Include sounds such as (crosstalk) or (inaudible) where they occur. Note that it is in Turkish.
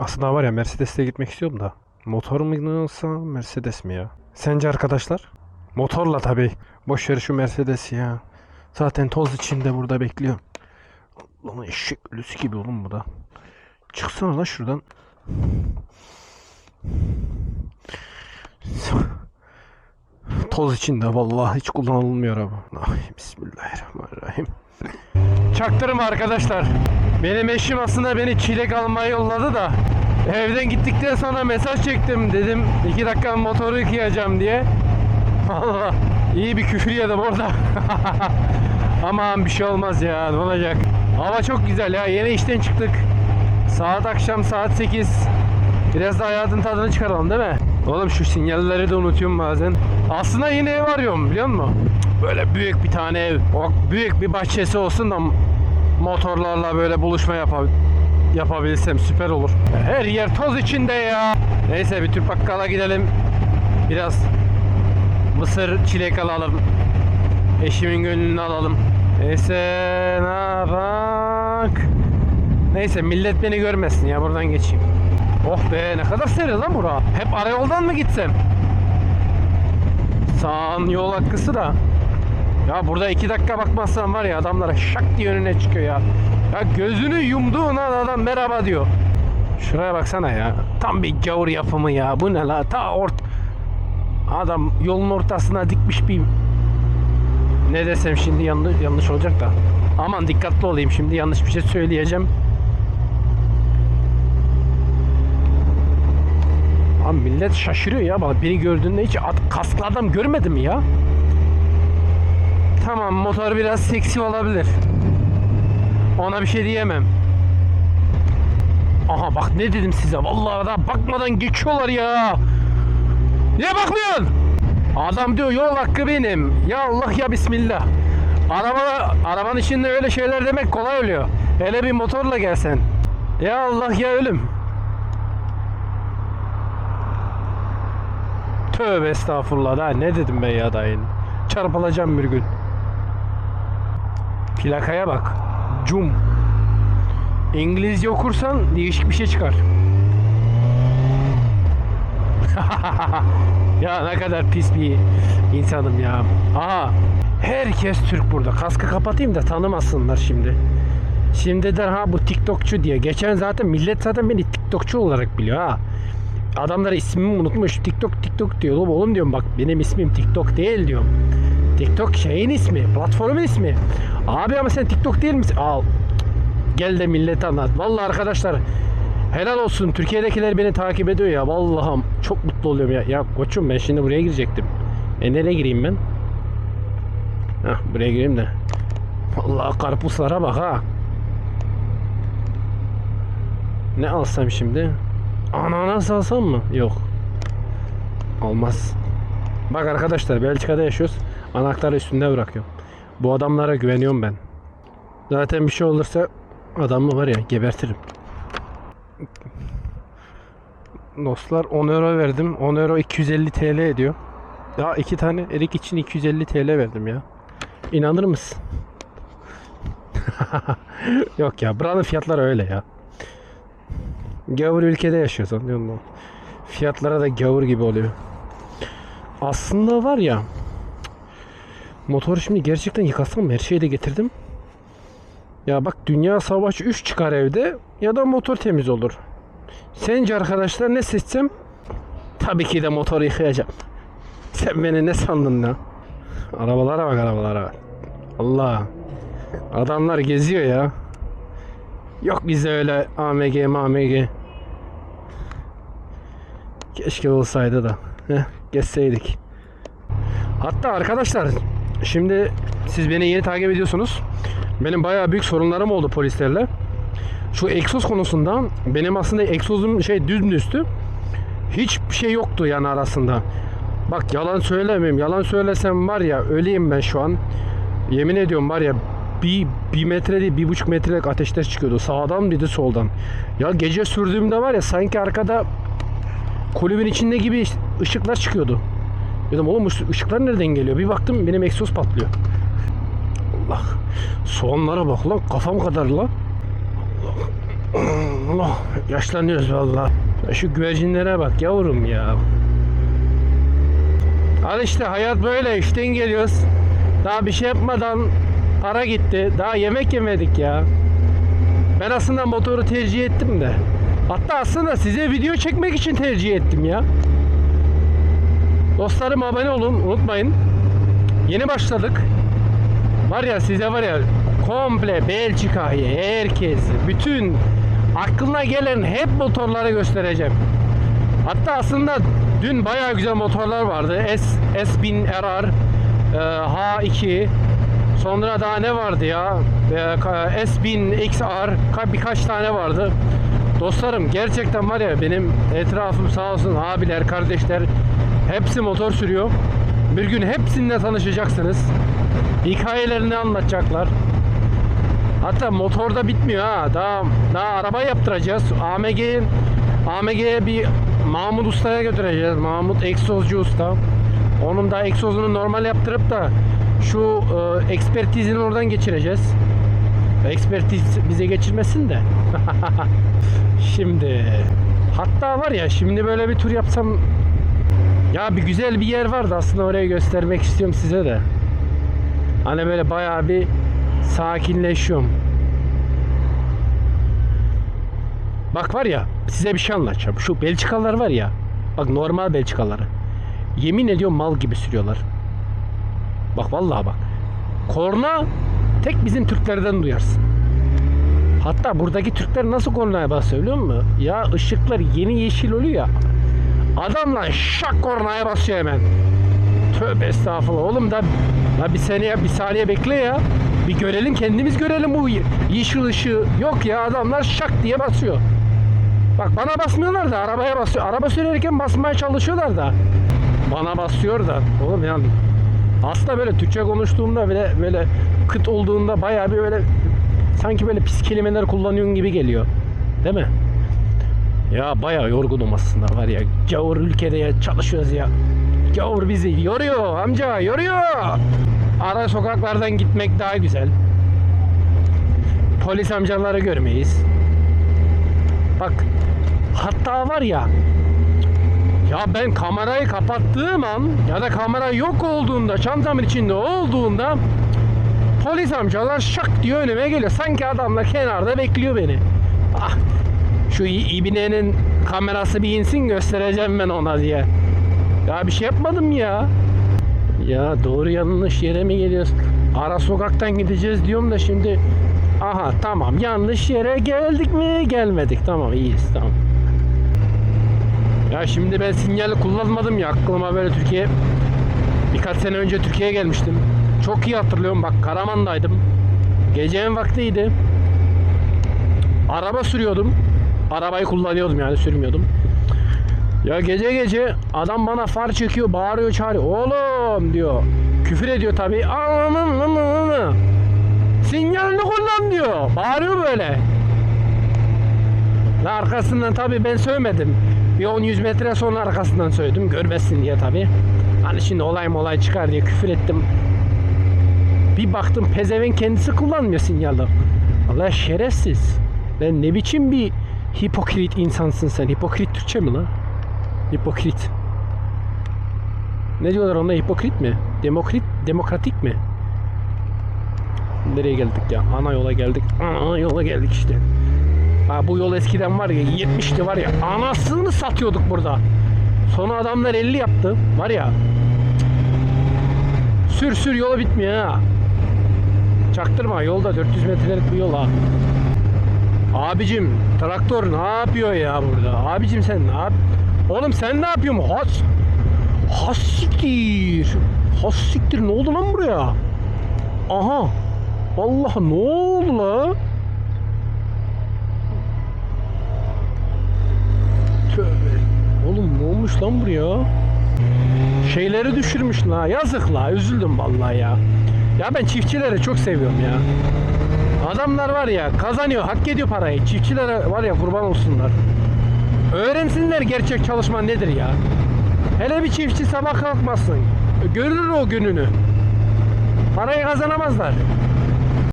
Aslında var ya Mercedes'e gitmek istiyorum da. Motor mu alsa Mercedes mi ya? Sence arkadaşlar? Motorla tabii. Boş ver şu Mercedes ya. Zaten toz içinde burada bekliyor. Lan eşek ölüsü gibi oğlum bu da. Çıksana la şuradan. Toz içinde vallahi hiç kullanılmıyor araba. Ay, Bismillahirrahmanirrahim. Çaktırma arkadaşlar. Benim eşim aslında beni çilek almaya yolladı da evden gittikten sonra mesaj çektim dedim iki dakika motoru yıkayacağım diye. (laughs) Valla iyi bir küfür yedim orada. (laughs) Aman bir şey olmaz ya ne olacak. Hava çok güzel ya yeni işten çıktık. Saat akşam saat 8. Biraz da hayatın tadını çıkaralım değil mi? Oğlum şu sinyalleri de unutuyorum bazen. Aslında yine ev arıyorum biliyor musun? Böyle büyük bir tane ev. Büyük bir bahçesi olsun da motorlarla böyle buluşma yapab yapabilsem süper olur. Her yer toz içinde ya. Neyse bir Türk bakkala gidelim. Biraz mısır çilek alalım. Eşimin gönlünü alalım. Neyse ne yapak? Neyse millet beni görmesin ya buradan geçeyim. Oh be ne kadar serin lan bura. Hep arayoldan mı gitsem? Sağın yol hakkısı da. Ya burada iki dakika bakmazsan var ya adamlara şak diye önüne çıkıyor ya. Ya gözünü yumduğun an adam merhaba diyor. Şuraya baksana ya. Tam bir gavur yapımı ya. Bu ne la? Ta ort... Adam yolun ortasına dikmiş bir... Ne desem şimdi yanlış, yanlış olacak da. Aman dikkatli olayım şimdi yanlış bir şey söyleyeceğim. Abi millet şaşırıyor ya bana beni gördüğünde hiç at, kasklı adam görmedi mi ya? Tamam motor biraz seksi olabilir. Ona bir şey diyemem. Aha bak ne dedim size vallahi da bakmadan geçiyorlar ya. Niye bakmıyorsun? Adam diyor yol hakkı benim. Ya Allah ya Bismillah. Araba, arabanın içinde öyle şeyler demek kolay oluyor. Hele bir motorla gelsen. Ya Allah ya ölüm. Tövbe estağfurullah daha ne dedim ben ya daha yeni. Çarpılacağım bir gün. Plakaya bak. Cum. İngilizce okursan değişik bir şey çıkar. (laughs) ya ne kadar pis bir insanım ya. Aha. Herkes Türk burada. Kaskı kapatayım da tanımasınlar şimdi. Şimdi de ha bu TikTokçu diye. Geçen zaten millet zaten beni TikTokçu olarak biliyor ha. Adamlar ismimi unutmuş. TikTok TikTok diyor. Oğlum, oğlum diyorum bak benim ismim TikTok değil diyorum. TikTok şeyin ismi, platformun ismi. Abi ama sen TikTok değil misin? Al. Gel de millete anlat. Vallahi arkadaşlar helal olsun. Türkiye'dekiler beni takip ediyor ya. Vallahi çok mutlu oluyorum ya. Ya koçum ben şimdi buraya girecektim. E nereye gireyim ben? Hah buraya gireyim de. Vallahi karpuzlara bak ha. Ne alsam şimdi? Ananas alsam mı? Yok. Olmaz. Bak arkadaşlar Belçika'da yaşıyoruz. Anahtarı üstünde bırakıyorum. Bu adamlara güveniyorum ben. Zaten bir şey olursa adamı var ya gebertirim. Dostlar 10 euro verdim. 10 euro 250 TL ediyor. Ya iki tane erik için 250 TL verdim ya. İnanır mısın? (laughs) Yok ya buranın fiyatları öyle ya. Gavur ülkede yaşıyoruz anlıyor musun? Fiyatlara da gavur gibi oluyor. Aslında var ya motoru şimdi gerçekten yıkasam her şeyi de getirdim. Ya bak Dünya Savaşı 3 çıkar evde ya da motor temiz olur. Sence arkadaşlar ne seçsem? Tabii ki de motoru yıkayacağım. (laughs) Sen beni ne sandın ya? Arabalara bak arabalara. Allah. Adamlar geziyor ya. Yok bize öyle AMG MAMG. Keşke olsaydı da. Heh, geçseydik. Hatta arkadaşlar şimdi siz beni yeni takip ediyorsunuz. Benim bayağı büyük sorunlarım oldu polislerle. Şu egzoz konusunda benim aslında egzozum şey dümdüzdü. Hiçbir şey yoktu yani arasında. Bak yalan söylemeyeyim. Yalan söylesem var ya öleyim ben şu an. Yemin ediyorum var ya bir, bir metre değil bir buçuk metrelik ateşler çıkıyordu. Sağdan bir de soldan. Ya gece sürdüğümde var ya sanki arkada kulübün içinde gibi ışıklar çıkıyordu. Dedim oğlum ışı- ışıklar nereden geliyor? Bir baktım benim egzoz patlıyor. Allah. Soğanlara bak lan kafam kadar lan. Allah. Allah yaşlanıyoruz vallahi. Ya Şu güvercinlere bak yavrum ya. Al işte hayat böyle işten geliyoruz. Daha bir şey yapmadan para gitti. Daha yemek yemedik ya. Ben aslında motoru tercih ettim de. Hatta aslında size video çekmek için tercih ettim ya. Dostlarım abone olun unutmayın. Yeni başladık. Var ya size var ya komple Belçika'yı, herkes, bütün aklına gelen hep motorları göstereceğim. Hatta aslında dün bayağı güzel motorlar vardı. S, S1000 RR, e, H2, sonra daha ne vardı ya? E, ka- S1000 XR, ka- birkaç tane vardı. Dostlarım gerçekten var ya benim etrafım sağ olsun abiler, kardeşler hepsi motor sürüyor. Bir gün hepsininle tanışacaksınız. Hikayelerini anlatacaklar. Hatta motorda bitmiyor ha. Daha daha araba yaptıracağız. AMG AMG'ye bir Mahmut Usta'ya götüreceğiz. Mahmut egzozcu usta. Onun da egzozunu normal yaptırıp da şu e, ekspertizini oradan geçireceğiz. Ekspertiz bize geçirmesin de. (laughs) şimdi hatta var ya şimdi böyle bir tur yapsam ya bir güzel bir yer vardı aslında orayı göstermek istiyorum size de. Hani böyle bayağı bir sakinleşiyorum. Bak var ya size bir şey anlatacağım. Şu Belçikalılar var ya. Bak normal Belçikalıları. Yemin ediyorum mal gibi sürüyorlar. Bak vallahi bak. Korna tek bizim Türklerden duyarsın. Hatta buradaki Türkler nasıl kornaya basıyor biliyor musun? Ya ışıklar yeni yeşil oluyor ya. Adamla şak kornaya basıyor hemen. Tövbe estağfurullah. Oğlum da la bir saniye bir saniye bekle ya. Bir görelim kendimiz görelim bu ye- yeşil ışığı. Yok ya adamlar şak diye basıyor. Bak bana basmıyorlar da arabaya basıyor. Araba sürerken basmaya çalışıyorlar da. Bana basıyor da. Oğlum yani aslında böyle Türkçe konuştuğumda böyle böyle kıt olduğunda bayağı bir böyle sanki böyle pis kelimeler kullanıyorsun gibi geliyor. Değil mi? Ya bayağı yorgunum aslında var ya. Gavur ülkede ya çalışıyoruz ya. Gavur bizi yoruyor amca yoruyor. Ara sokaklardan gitmek daha güzel. Polis amcaları görmeyiz. Bak hatta var ya ya ben kamerayı kapattığım an ya da kamera yok olduğunda çantamın içinde olduğunda polis amcalar şak diye önüme geliyor. Sanki adamlar kenarda bekliyor beni. Ah şu ibinenin kamerası bir insin göstereceğim ben ona diye. Ya bir şey yapmadım ya. Ya doğru yanlış yere mi geliyoruz? Ara sokaktan gideceğiz diyorum da şimdi aha tamam yanlış yere geldik mi gelmedik tamam iyiyiz tamam. Ya şimdi ben sinyali kullanmadım ya aklıma böyle Türkiye birkaç sene önce Türkiye'ye gelmiştim. Çok iyi hatırlıyorum bak Karaman'daydım. Gecenin vaktiydi. Araba sürüyordum. Arabayı kullanıyordum yani sürmüyordum. Ya gece gece adam bana far çekiyor, bağırıyor, çağırıyor. Oğlum diyor. Küfür ediyor tabii. Sinyalini kullan diyor. Bağırıyor böyle. Ve arkasından tabii ben söylemedim. Bir 10-100 metre sonra arkasından söyledim. Görmesin diye tabii. Hani şimdi olay mı olay çıkar diye küfür ettim. Bir baktım pezeven kendisi kullanmıyor sinyali. Allah şerefsiz. Ben ne biçim bir hipokrit insansın sen. Hipokrit Türkçe mi lan? Hipokrit. Ne diyorlar ona hipokrit mi? Demokrit, demokratik mi? Nereye geldik ya? Ana yola geldik. Ana yola geldik işte. Ha bu yol eskiden var ya 70'ti var ya. Anasını satıyorduk burada. Sonra adamlar 50 yaptı. Var ya. Sür sür yola bitmiyor ha. Çaktırma yolda 400 metrelik bir yol ha. Abicim traktör ne yapıyor ya burada? Abicim sen ne yap? Oğlum sen ne yapıyorsun? Has Hassiktir. Hassiktir ne oldu lan buraya? Aha. Allah ne oldu la? Tövbe. Oğlum ne olmuş lan buraya? Şeyleri düşürmüş la. Yazık la. Üzüldüm vallahi ya. Ya ben çiftçileri çok seviyorum ya. Adamlar var ya kazanıyor, hak ediyor parayı. Çiftçilere var ya kurban olsunlar. Öğrensinler gerçek çalışma nedir ya. Hele bir çiftçi sabah kalkmasın. Görür o gününü. Parayı kazanamazlar.